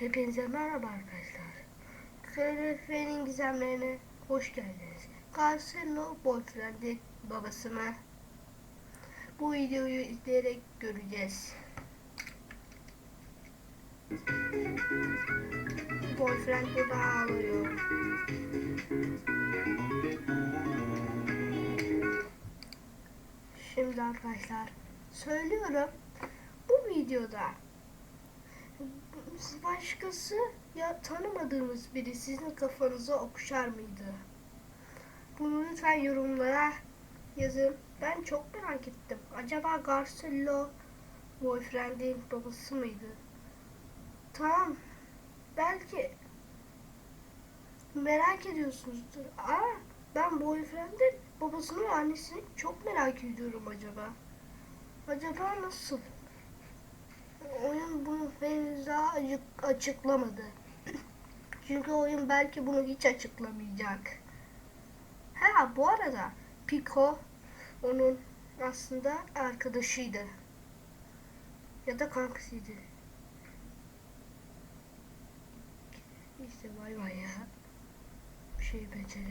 Hepinize merhaba arkadaşlar. KRF'nin gizemlerine hoş geldiniz. Carcelo Boyfriend'in babasına bu videoyu izleyerek göreceğiz. Boyfriend burada ağlıyor. Şimdi arkadaşlar söylüyorum bu videoda başkası ya tanımadığımız biri sizin kafanıza okşar mıydı? Bunu lütfen yorumlara yazın. Ben çok merak ettim. Acaba Garcello boyfriend'in babası mıydı? Tamam. Belki merak ediyorsunuzdur. Ama ben boyfriend'in babasını ve annesini çok merak ediyorum acaba. Acaba nasıl? Oyun bunu henüz daha açık- açıklamadı. Çünkü oyun belki bunu hiç açıklamayacak. Ha bu arada Pico onun aslında arkadaşıydı. Ya da kankasıydı. İşte bay bay ya. Bir şey beceremedim.